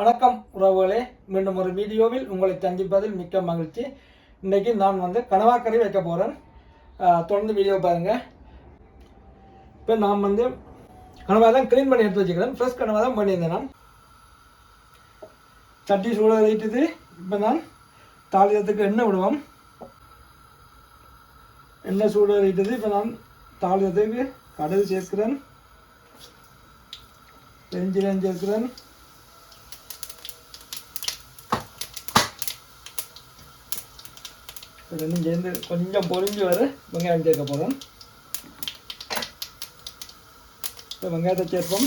வணக்கம் உறவுகளே. மீண்டும் ஒரு வீடியோவில் உங்களை சந்திப்பதில் மிக்க மகிழ்ச்சி. இன்றைக்கி நான் வந்து கனவாக்கறி வைக்க போகிறேன் தொடர்ந்து வீடியோ பாருங்கள் இப்போ நான் வந்து கனவா தான் க்ளீன் பண்ணி எடுத்து வச்சுக்கிறேன். ஃப்ரெஷ் கனவா தான் பண்ணியிருந்தேன் நான். சட்டி சூட வைட்டுது இப்போ நான் தாளிதத்துக்கு எண்ணெய் விடுவோம். எண்ணெய் சூட வைட்டுது இப்போ நான் தாளிதத்துக்கு கடுகு சேர்க்கிறேன். பெருஞ்சீரகம் சேர்க்கிறேன். இது ரெண்டும் சேர்ந்து கொஞ்சம் பொறிஞ்சு வர வெங்காயம் சேர்க்க போகிறோம் இப்போ வெங்காயத்தை சேர்ப்போம்.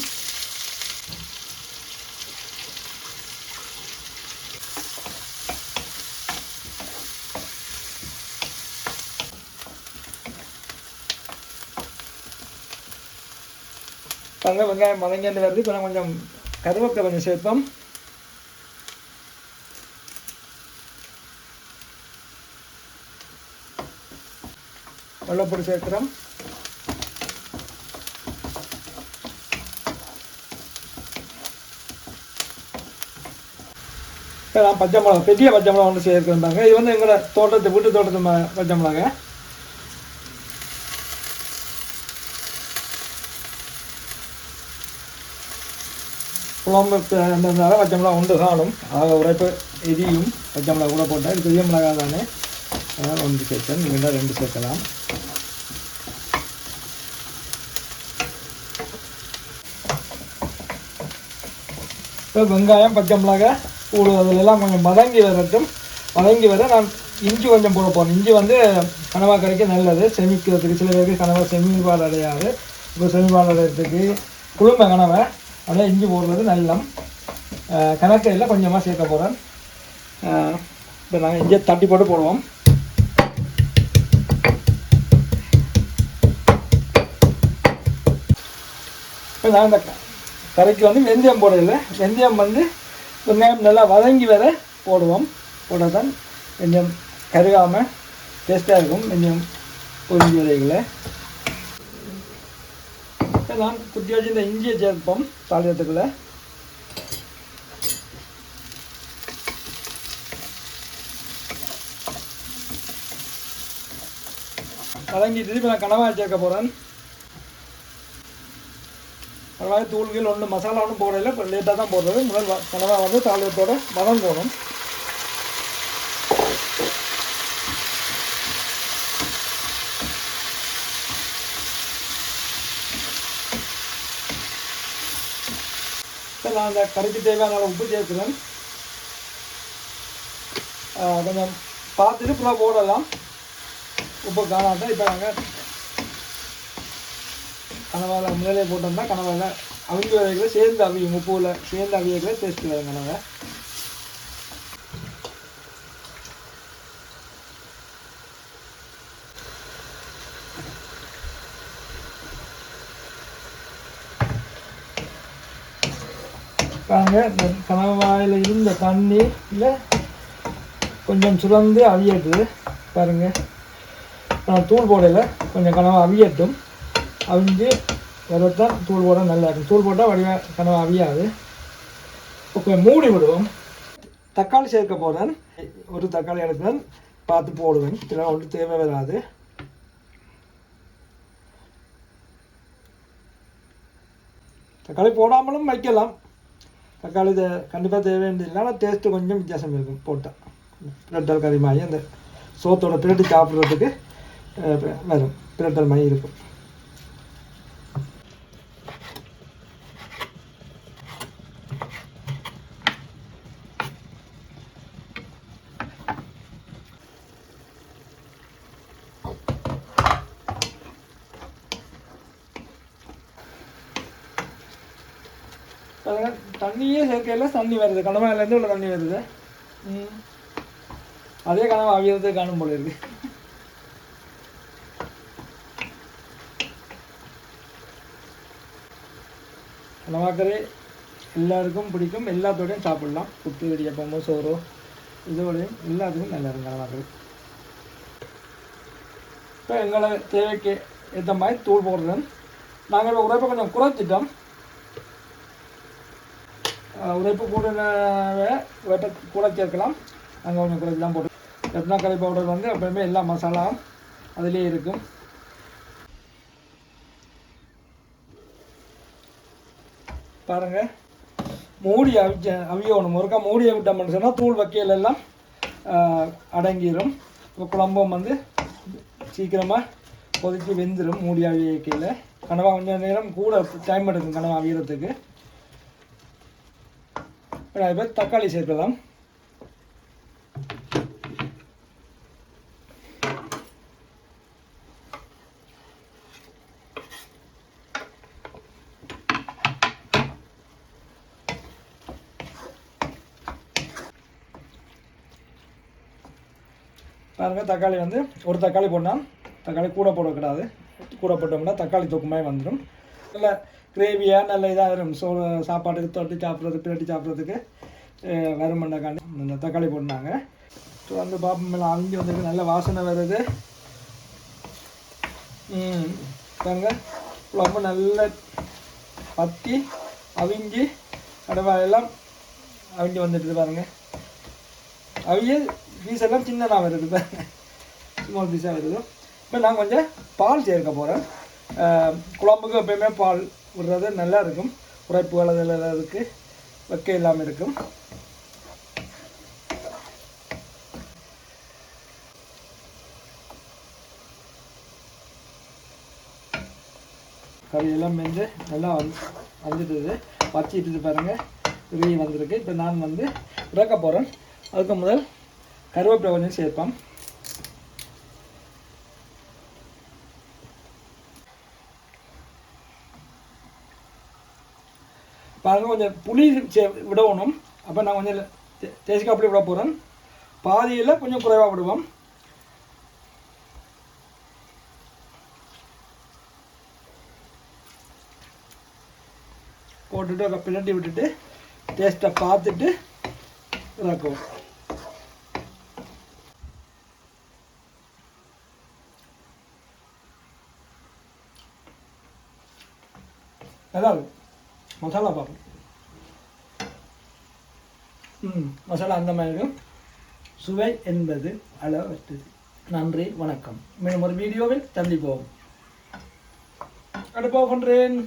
அங்கே வெங்காயம் மதங்கேண்டு வருது இப்போ நான் கொஞ்சம் கருவேப்பிலை கொஞ்சம் சேர்ப்போம். வெள்ளைப்பொடி சேர்க்குறோம் நான் பச்சை மிளகா பெரிய பச்சை மிளகா ஒன்று சேர்க்குறாங்க இது வந்து எங்களோட தோட்டத்து வீட்டு தோட்டத்து ம- பச்சை மிளகா. குழம்பு இருந்ததுனால பச்சை மிளகா உண்டு காணும். ஆக உரைப்பு எரியும் பச்சை மிளகா கூட போட்டால் இது பெரிய மிளகா தானே. அதனால் ஒன்று சேர்த்தேன். நீங்கள் ரெண்டு சேர்க்கலாம். வெங்காயம் பச்சை மிளகாய் பூடு அதிலெல்லாம் கொஞ்சம் மதங்கி வரட்டும். மதங்கி வர நான் இஞ்சி கொஞ்சம் போட போகிறேன் இஞ்சி வந்து கனவா கறிக்கு நல்லது. செமிக்கிறதுக்கு சில பேருக்கு கனவா செமிபால் அடையாது. இப்போ செமிபால் அடையிறதுக்கு குழும்ப கனவை. அதனால் இஞ்சி போடுறது நல்லம். கணக்கையில் கொஞ்சமாக சேர்க்க போகிறேன் இப்போ நாங்கள் இஞ்சியை தட்டி போட்டு போடுவோம். இப்போ நான் இந்த கறிக்கு வந்து வெந்தயம் போடையில் வெந்தயம் வந்து வெங்காயம் நல்லா வதங்கி வர போடுவோம். போட்டால் தான் கொஞ்சம் கருகாமல் டேஸ்ட்டாக இருக்கும். கொஞ்சம் பொரிஞ்சு வரைகளை நான் குட்டி வச்சு இந்த இஞ்சியை சேர்ப்போம் தாளியத்துக்குள்ளே. வதங்கிட்டு திருப்பி நான் கனவாக சேர்க்க போகிறேன் அதனால் தூள்கள் ஒன்று மசாலா ஒன்றும் போடல இப்போ லேட்டாக தான் போடுறது. முதல் வ- வந்து தாளியத்தோட மதம் போடும் இப்போ நான் அந்த கறிக்கு தேவையான உப்பு சேர்க்குறேன். கொஞ்சம் பார்த்துட்டு ஃபுல்லாக போடலாம். உப்பு காணாதான் இப்போ நாங்கள் கனவால முதலே போட்டோம்னா கனவால அவிஞ்சு வரைக்கும் சேர்ந்து அவியும் உப்புல சேர்ந்து அவியர்களை டேஸ்ட் வரும் கனவை பாருங்க இந்த கனவாயில் இருந்த தண்ணியில் கொஞ்சம் சுரந்து அவியட்டுது பாருங்கள் நான் தூள் போடலை கொஞ்சம் கனவாக அவியட்டும். அவிஞ்சு வரத்தான் தூள் போட நல்லா இருக்கும் தூள் போட்டால் வடிவ கனவு அவியாது. இப்போ மூடி விடுவோம். தக்காளி சேர்க்க போகிறேன் ஒரு தக்காளி எடுக்கிறேன் பார்த்து போடுவேன். இதெல்லாம் ஒன்றும் தேவை வராது. தக்காளி போடாமலும் வைக்கலாம். தக்காளி தே கண்டிப்பாக தேவை வேண்டியதில்லை ஆனால் டேஸ்ட்டு கொஞ்சம் வித்தியாசம் இருக்கும் போட்டால் பிரட்டல் கறி மாதிரி அந்த சோத்தோட பிரட்டி சாப்பிட்றதுக்கு வரும். பிரட்டல் மாதிரி இருக்கும். பாருங்க, தண்ணியே சேர்க்கையில் தண்ணி வருது. கனவாயிலேருந்து உள்ள தண்ணி வருது. ம். அதே கனவு அவியறதை காணும் போல இருக்கு. கனவாக்கரை எல்லாருக்கும் பிடிக்கும். எல்லாத்தோடையும் சாப்பிடலாம். புட்டு இடியப்பமோ சோறோ இதோடையும் எல்லாத்துக்கும் நல்லா இருக்கும் கனவாக்கரை. இப்போ எங்களை தேவைக்கு ஏற்ற மாதிரி தூள் போடுறேன் நாங்கள் உரைப்பை கொஞ்சம் குறைச்சிட்டோம். உரைப்பு கூடவே வெட்ட கூட சேர்க்கலாம். அங்கே கொஞ்சம் குறைச்சி தான் போட்டு ரத்னா கறி பவுடர் வந்து எப்பயுமே எல்லா மசாலாவும் அதுலேயே இருக்கும். பாருங்க. மூடி அவிச்ச அவியணும். ஒருக்கா மூடி விட்டோம்னு சொன்னால் தூள் வக்கையில் எல்லாம் அடங்கிடும் இப்போ குழம்பும் வந்து சீக்கிரமாக கொதிச்சு வெந்துடும் மூடி அவிய வைக்கையில் கனவா கொஞ்சம் நேரம் கூட டைம் எடுக்கும் கனவா அவியறதுக்கு. இப்போ தக்காளி சேர்க்கலாம். பாருங்க தக்காளி வந்து ஒரு தக்காளி போடலாம். தக்காளி கூட போடக்கூடாது. கூட போட்டோம்னா தக்காளி தொக்குமாய் வந்துடும் இல்லை கிரேவியாக நல்ல இதாக வரும். சோ சாப்பாட்டுக்கு தொட்டி சாப்பிட்றது பிரட்டி சாப்பிட்றதுக்கு வருமண்டக்காண்டி இந்த தக்காளி போட்டாங்க ஸோ வந்து பாப்பம். மேலே அழிஞ்சு வந்துருக்கு. நல்ல வாசனை வருது. ம் பாருங்க. ரொம்ப நல்ல பத்தி அவிஞ்சி கடவாயெல்லாம் அவிஞ்சு வந்துட்டு பாருங்க. அவிய பீஸ் எல்லாம் சின்னதாக வருது பாருங்க. ஸ்மால் பீஸாக வருது. இப்போ நான் கொஞ்சம் பால் சேர்க்க போகிறேன் குழம்புக்கு எப்பயுமே பால் விடுறது நல்லா இருக்கும் உரைப்புகள் அதில் இருக்கு வைக்க இல்லாமல் இருக்கும். கறியெல்லாம் மெஞ்சு நல்லா வந்து வந்துட்டுது வச்சிட்டு பாருங்க. உருகி வந்திருக்கு. இப்போ நான் வந்து இறக்க போகிறேன் அதுக்கு முதல் கருவேப்பிலை கொஞ்சம் சேர்ப்போம் பாருங்க கொஞ்சம் புளி விடணும் அப்போ நான் கொஞ்சம் தேசிக்காய் அப்படி விட போகிறேன் பாதியில் கொஞ்சம் குறைவாக விடுவோம். போட்டுட்டு அதை பிளட்டி விட்டுட்டு டேஸ்ட்டை பார்த்துட்டு இறக்குவோம். நல்லா இருக்கும். மசாலா பார்ப்போம் ம் மசாலா அந்த மாதிரி இருக்கும் சுவை என்பது அளவற்றது. நன்றி வணக்கம். மேலும் ஒரு வீடியோவில் சந்திப்போம். அடுப்பா பண்ணுறேன்